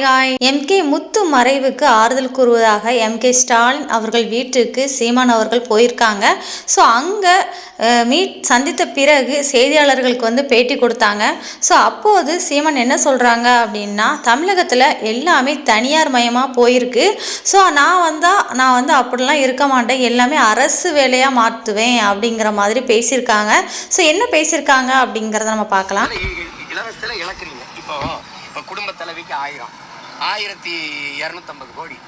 Hi hi MK முத்து மறைவுக்கு ஆறுதல் கூறுவதாக எம்கே ஸ்டாலின் அவர்கள் வீட்டுக்கு சீமான் அவர்கள் போயிருக்காங்க ஸோ அங்கே மீட் சந்தித்த பிறகு செய்தியாளர்களுக்கு வந்து பேட்டி கொடுத்தாங்க ஸோ அப்போது சீமான் என்ன சொல்கிறாங்க அப்படின்னா தமிழகத்தில் எல்லாமே தனியார் மயமாக போயிருக்கு ஸோ நான் வந்தால் நான் வந்து அப்படிலாம் இருக்க மாட்டேன் எல்லாமே அரசு வேலையாக மாற்றுவேன் அப்படிங்கிற மாதிரி பேசியிருக்காங்க ஸோ என்ன பேசியிருக்காங்க அப்படிங்கிறத நம்ம பார்க்கலாம் இ- இழக்கிறீங்க இப்போ இப்போ குடும்ப தலைவிக்கு ஆயிரம் ஆயிரத்தி இரநூத்தம்பது கோடி.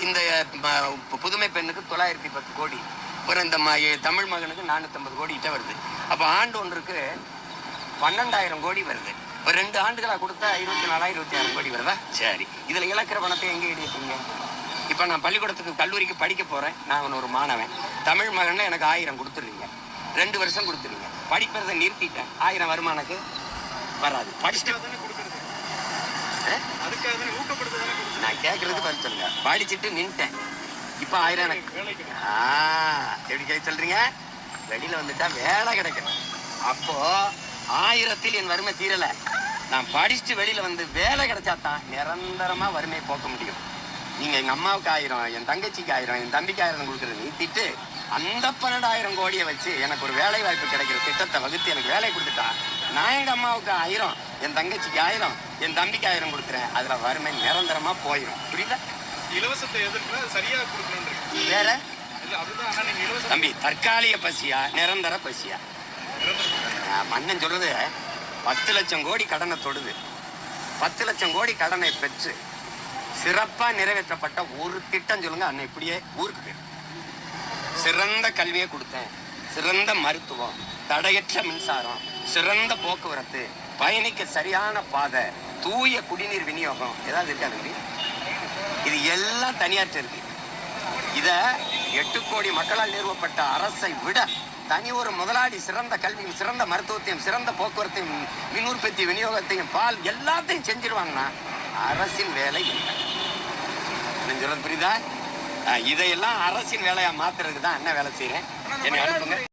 இந்த புதுமை பெண்ணுக்கு தொள்ளாயிரத்தி பத்து கோடி. அப்புறம் இந்த ம- தமிழ் மகனுக்கு நானூற்றம்பது கோடி கிட்ட வருது. அப்போ ஆண்டு ஒன்றுக்கு பன்னெண்டாயிரம் கோடி வருது. இப்போ ரெண்டு ஆண்டுகளாக கொடுத்தா இருபத்தி நாலாயிரம் இருபத்தி ஆறு கோடி வருதா? சரி. இதில் இழக்கிற பணத்தை எங்கே எடுப்பீங்க இப்போ நான் பள்ளிக்கூடத்துக்கு கல்லூரிக்கு படிக்க போகிறேன் நான் ஒரு மாணவன். தமிழ் மகன்னா எனக்கு ஆயிரம் கொடுத்துருவீங்க ரெண்டு வருஷம் கொடுத்துருவீங்க படிப்பதை நிறுத்திட்டேன். ஆயிரம் வருமானக்கு வராது. படிச்சுட்டு ஆ? நான் கேட்கறது பதில் சொல்லுங்க. படிச்சுட்டு நின்ட்டேன். இப்போ ஆயிரம் எனக்கு. எப்படி கேட்க சொல்றீங்க? வெளியில வந்துட்டா வேலை கிடைக்கும் அப்போ ஆயிரத்தில் என் வறுமை தீரல. நான் படிச்சுட்டு வெளியில வந்து வேலை கிடைச்சா தான் நிரந்தரமா வறுமையை போக்க முடியும். நீங்க எங்க அம்மாவுக்கு ஆயிரம் என் தங்கச்சிக்கு ஆயிரம் என் தம்பிக்கு ஆயிரம் கொடுக்குறது நிறுத்திட்டு அந்த பன்னெண்டாயிரம் கோடியை வச்சு எனக்கு ஒரு வேலை வாய்ப்பு கிடைக்கிற திட்டத்தை வகுத்து எனக்கு வேலை கொடுத்துட்டா நான் எங்க அம்மாவுக்கு ஆயிரம் என் தங்கச்சிக்கு ஆயிரம் என் தம்பிக்கு ஆயிரம் கொடுக்குறேன். அதுல வறுமை நிரந்தரமா போயிடும் புரியுதா? இலவசத்தை எதிர்ப்பு சரியா கொடுக்கணும் வேற? தம்பி தற்காலிக பசியா? நிரந்தர பசியா? மன்னன் சொல்றது பத்து லட்சம் கோடி கடனை தொடுது. பத்து லட்சம் கோடி கடனை பெற்று சிறப்பா நிறைவேற்றப்பட்ட ஒரு திட்டம் சொல்லுங்க. அண்ணன் இப்படியே ஊருக்கு சிறந்த கல்வியை கொடுத்தேன். சிறந்த மருத்துவம் தடையற்ற மின்சாரம் சிறந்த போக்குவரத்து பயணிக்க சரியான பாதை தூய குடிநீர் விநியோகம். ஏதாவது இருக்கா தம்பி இது எல்லாம் தனியாற்று இருக்கு. இத எட்டு கோடி மக்களால் நிறுவப்பட்ட அரசை விட தனி ஒரு முதலாளி சிறந்த கல்வியும் சிறந்த மருத்துவத்தையும் சிறந்த போக்குவரத்தையும் மின் உற்பத்தி விநியோகத்தையும் பால் எல்லாத்தையும் செஞ்சிருவாங்கன்னா அரசின் வேலை இல்லை. சொல்றது புரியுதா? இதையெல்லாம் அரசின் வேலையா மாத்துறதுக்கு தான் என்ன வேலை செய்யறேன் என்னை